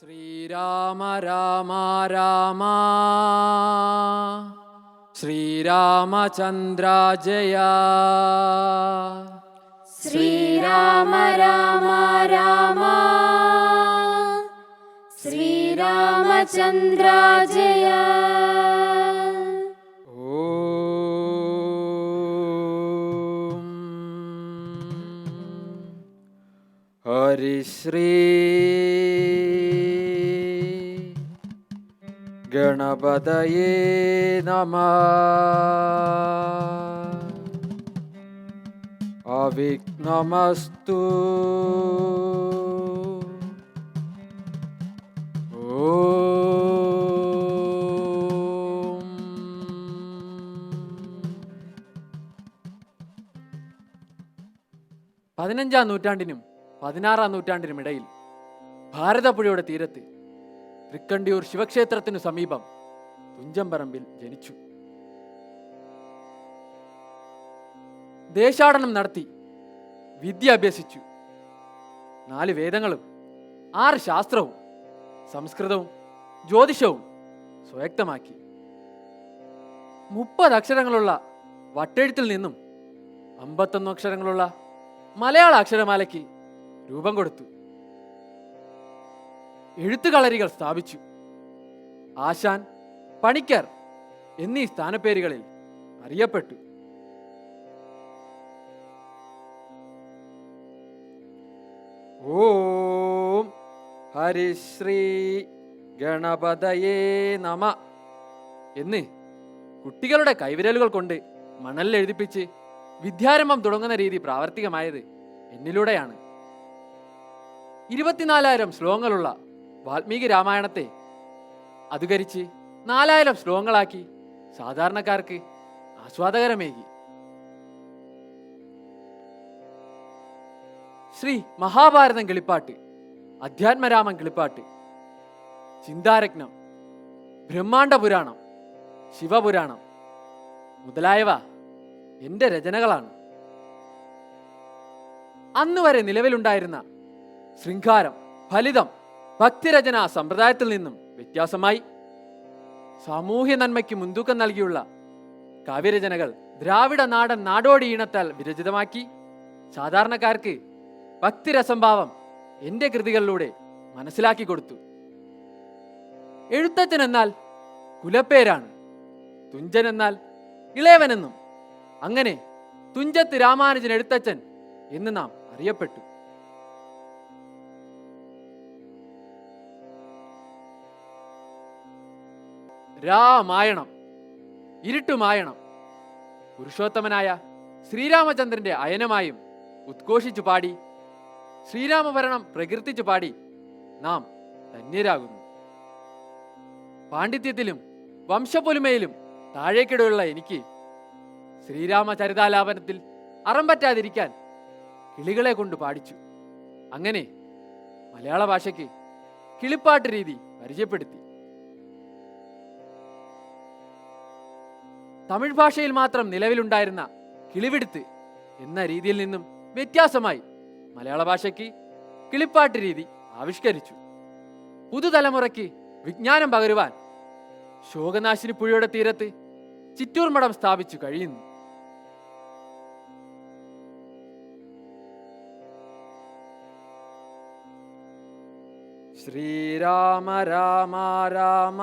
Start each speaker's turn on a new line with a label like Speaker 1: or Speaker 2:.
Speaker 1: ശ്രീരാമ രാമ രാമ. ശ്രീരാമചന്ദ്ര ജയ.
Speaker 2: ശ്രീരാമ രാമ രാമ. ശ്രീരാമചന്ദ്ര ജയ.
Speaker 1: ഓം. ഹരിശ്രീ ഗണപതയേ നമ. അവിഘ്നമസ്തു. പതിനഞ്ചാം നൂറ്റാണ്ടിനും പതിനാറാം നൂറ്റാണ്ടിനും ഇടയിൽ ഭാരതപ്പുഴയുടെ തീരത്ത് തൃക്കണ്ടിയൂർ ശിവക്ഷേത്രത്തിനു സമീപം തുഞ്ചമ്പറമ്പിൽ ജനിച്ചു. ദേശാടനം നടത്തി വിദ്യ അഭ്യസിച്ചു. നാല് വേദങ്ങളും ആറ് ശാസ്ത്രവും സംസ്കൃതവും ജ്യോതിഷവും സ്വയക്തമാക്കി. മുപ്പത് അക്ഷരങ്ങളുള്ള വട്ടെഴുത്തിൽ നിന്നും അമ്പത്തൊന്ന് അക്ഷരങ്ങളുള്ള മലയാള അക്ഷരമാലയ്ക്ക് രൂപം കൊടുത്തു. എഴുത്തുകളരികൾ സ്ഥാപിച്ചു. ആശാൻ പണിക്കർ എന്നീ സ്ഥാനപ്പേരുകളിൽ അറിയപ്പെട്ടു. ഓം ഹരിശ്രീ ഗണപതയേ നമ എന്ന് കുട്ടികളുടെ കൈവിരലുകൾ കൊണ്ട് മണലിൽ എഴുതിപ്പിച്ച് വിദ്യാരംഭം തുടങ്ങുന്ന രീതി പ്രാവർത്തികമായത് എന്നിലൂടെയാണ്. ഇരുപത്തിനാലായിരം ശ്ലോകങ്ങളുള്ള വാൽമീകി രാമായണത്തെ അതുകരിച്ച് നാലായിരം ശ്ലോകങ്ങളാക്കി സാധാരണക്കാർക്ക് ആസ്വാദകരമേകി. ശ്രീ മഹാഭാരതം കിളിപ്പാട്ട് അധ്യാത്മരാമൻ കിളിപ്പാട്ട് ചിന്താരത്നം ബ്രഹ്മാണ്ട പുരാണം ശിവപുരാണം മുതലായവ എന്റെ രചനകളാണ്. അന്ന് വരെ നിലവിലുണ്ടായിരുന്ന ശൃംഗാരം ഫലിതം ഭക്തിരചന സമ്പ്രദായത്തിൽ നിന്നും വ്യത്യാസമായി. സാമൂഹ്യ നന്മയ്ക്ക് മുൻതൂക്കം നൽകിയുള്ള കാവ്യരചനകൾ ദ്രാവിഡ നാടൻ നാടോടി ഈണത്താൽ വിരചിതമാക്കി. സാധാരണക്കാർക്ക് ഭക്തിരസംഭാവം എന്റെ കൃതികളിലൂടെ മനസ്സിലാക്കി കൊടുത്തു. എഴുത്തച്ഛൻ എന്നാൽ കുലപ്പേരാണ്. തുഞ്ചൻ എന്നാൽ ഇളയവനെന്നും. അങ്ങനെ തുഞ്ചത്ത് രാമാനുജൻ എഴുത്തച്ഛൻ എന്ന് നാം അറിയപ്പെട്ടു. രാമായണം. ഇരുട്ടുമായണം. പുരുഷോത്തമനായ ശ്രീരാമചന്ദ്രന്റെ അയനമായും ഉദ്ഘോഷിച്ചു പാടി. ശ്രീരാമഭരണം പ്രകീർത്തിച്ചു പാടി. നാം ധന്യരാകുന്നു. പാണ്ഡിത്യത്തിലും വംശപ്പൊലിമയിലും താഴേക്കിടയുള്ള എനിക്ക് ശ്രീരാമചരിതാലാപനത്തിൽ അറം പറ്റാതിരിക്കാൻ കിളികളെ കൊണ്ട് പാടിച്ചു. അങ്ങനെ മലയാള ഭാഷയ്ക്ക് കിളിപ്പാട്ട് രീതി പരിചയപ്പെടുത്തി. തമിഴ് ഭാഷയിൽ മാത്രം നിലവിലുണ്ടായിരുന്ന കിളിവിടുത്ത് എന്ന രീതിയിൽ നിന്നും വ്യത്യാസമായി മലയാള ഭാഷയ്ക്ക് കിളിപ്പാട്ട് രീതി ആവിഷ്കരിച്ചു. പുതുതലമുറയ്ക്ക് വിജ്ഞാനം പകരുവാൻ ശോകനാശിനി പുഴയുടെ തീരത്ത് ചിറ്റൂർ മഠം സ്ഥാപിച്ചു കഴിയുന്നു. ശ്രീരാമ രാമ രാമ